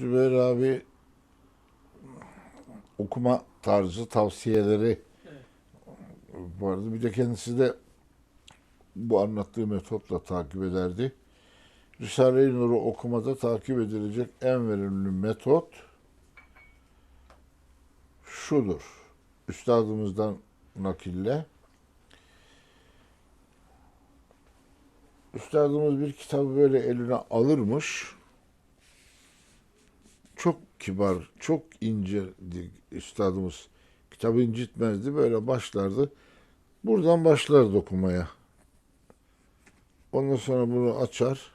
Zübeyir abi okuma tarzı tavsiyeleri Evet. vardı. Bir de kendisi de bu anlattığı metotla takip ederdi. Risale-i Nur'u okumada takip edilecek en verimli metot şudur. Üstadımızdan nakille. Üstadımız bir kitabı böyle eline alırmış. Çok kibar, çok incedir üstadımız. Kitabı incitmezdi, böyle başlardı. Buradan başlardı okumaya. Ondan sonra bunu açar.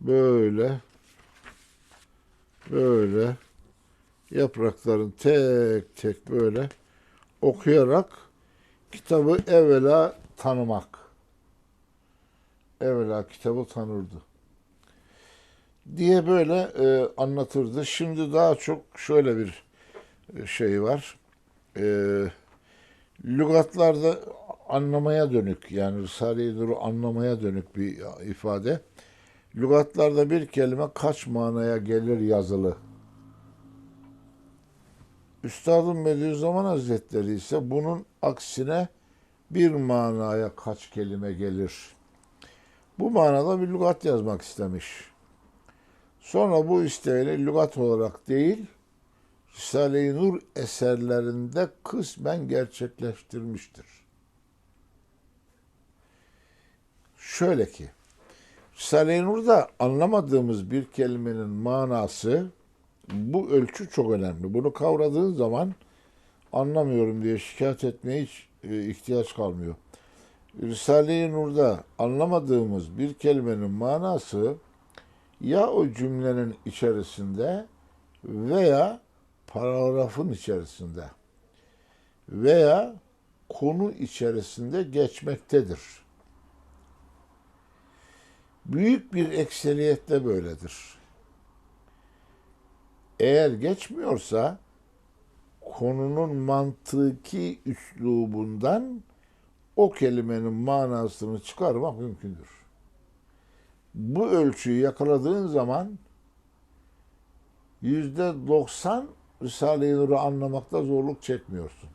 Böyle böyle yaprakların tek tek böyle okuyarak kitabı evvela tanımak. Evvela kitabı tanırdı. Diye böyle e, anlatırdı. Şimdi daha çok şöyle bir e, şey var. E, lügatlarda anlamaya dönük yani Risale-i Nur'u anlamaya dönük bir ifade. Lügatlarda bir kelime kaç manaya gelir yazılı. Üstadım Bediüzzaman Hazretleri ise bunun aksine bir manaya kaç kelime gelir. Bu manada bir lügat yazmak istemiş. Sonra bu isteğiyle lügat olarak değil, Risale-i Nur eserlerinde kısmen gerçekleştirmiştir. Şöyle ki, Risale-i Nur'da anlamadığımız bir kelimenin manası bu ölçü çok önemli. Bunu kavradığın zaman anlamıyorum diye şikayet etmeye hiç e, ihtiyaç kalmıyor. Risale-i Nur'da anlamadığımız bir kelimenin manası ya o cümlenin içerisinde veya paragrafın içerisinde veya konu içerisinde geçmektedir. Büyük bir ekseriyette böyledir. Eğer geçmiyorsa konunun mantıki üslubundan o kelimenin manasını çıkarmak mümkündür. Bu ölçüyü yakaladığın zaman yüzde doksan Risale-i Nur'u anlamakta zorluk çekmiyorsun.